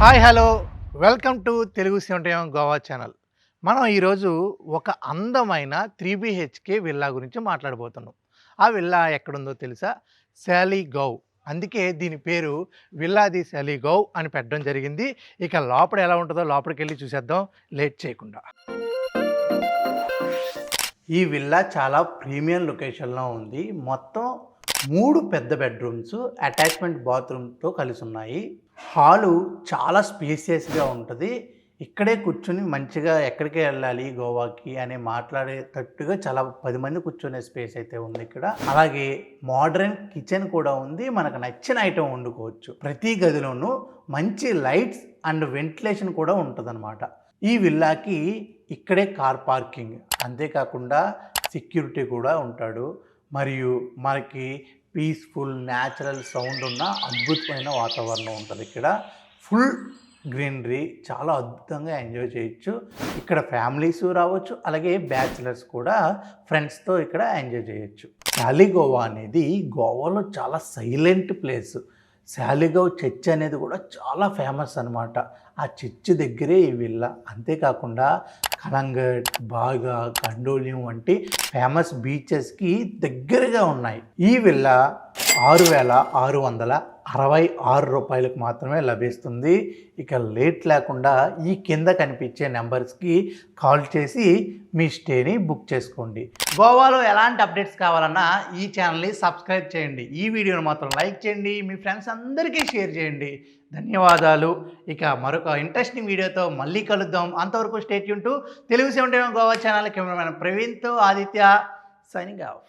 Hi hello. Welcome to Telugu seventy M Goa channel. మనం ఈరోజు ఒక అందమైన త్రీ బిహెచ్కే విల్లా గురించి మాట్లాడబోతున్నాం. ఆ విల్లా ఎక్కడుందో తెలుసా? శాలీ గౌ. అందుకే దీని పేరు విల్లాది శాలీ గౌ అని పెట్టడం జరిగింది. ఇక లోపల ఎలా ఉంటుందో లోపలికి వెళ్ళి చూసేద్దాం. లేట్ చేయకుండా. ఈ విల్లా చాలా ప్రీమియం లొకేషన్లో ఉంది. మొత్తం మూడు పెద్ద బెడ్రూమ్స్ అటాచ్మెంట్ బాత్రూమ్తో కలిసి ఉన్నాయి హాలు చాలా స్పేసియస్గా ఉంటుంది. ఇక్కడే కూర్చుని మంచిగా ఎక్కడికి వెళ్ళాలి గోవాకి అని మాట్లాడేటట్టుగా చాలా పది మంది కూర్చునే స్పేస్ అయితే ఉంది ఇక్కడ. అలాగే మోడర్న్ కిచెన్ కూడా ఉంది. మనకు నచ్చిన ఐటెం వండుకోవచ్చు. ప్రతి గదిలోనూ మంచి లైట్స్ అండ్ వెంటిలేషన్ కూడా ఉంటుందన్నమాట. ఈ విల్లాకి ఇక్కడే కార్ పార్కింగ్. అంతేకాకుండా సెక్యూరిటీ కూడా ఉంటాడు. మరియు మనకి పీస్ఫుల్ న్యాచురల్ సౌండ్ ఉన్న అద్భుతమైన వాతావరణం ఉంటుంది. ఇక్కడ ఫుల్ గ్రీనరీ చాలా అద్భుతంగా ఎంజాయ్ చేయొచ్చు. ఇక్కడ ఫ్యామిలీస్ రావచ్చు అలాగే బ్యాచిలర్స్ కూడా ఫ్రెండ్స్తో ఇక్కడ ఎంజాయ్ చేయొచ్చు. శాలిగోవా అనేది గోవాలో చాలా సైలెంట్ ప్లేస్ శాలిగవ్ చర్చ్ అనేది కూడా చాలా ఫేమస్ అనమాట ఆ చర్చ్ దగ్గరే ఈ విల్లా. అంతేకాకుండా కలంగట్ బాగా కండోలియం వంటి ఫేమస్ బీచెస్కి దగ్గరగా ఉన్నాయి. ఈ విల్లా ఆరు వేల ఆరు వందల అరవై ఆరు రూపాయలకు మాత్రమే లభిస్తుంది. ఇక లేట్ లేకుండా ఈ కింద కనిపించే నెంబర్స్కి కాల్ చేసి మీ స్టేని బుక్ చేసుకోండి. గోవాలో ఎలాంటి అప్డేట్స్ కావాలన్నా ఈ ఛానల్ని సబ్స్క్రైబ్ చేయండి. ఈ వీడియోని మాత్రం లైక్ చేయండి. మీ ఫ్రెండ్స్ అందరికీ షేర్ చేయండి. ధన్యవాదాలు. ఇక మరొక ఇంట్రెస్టింగ్ వీడియోతో మళ్ళీ కలుద్దాం. అంతవరకు stay Yoon to Telugu seventy Goa channel cameraman ప్రవీణ్తో Aditya signing of.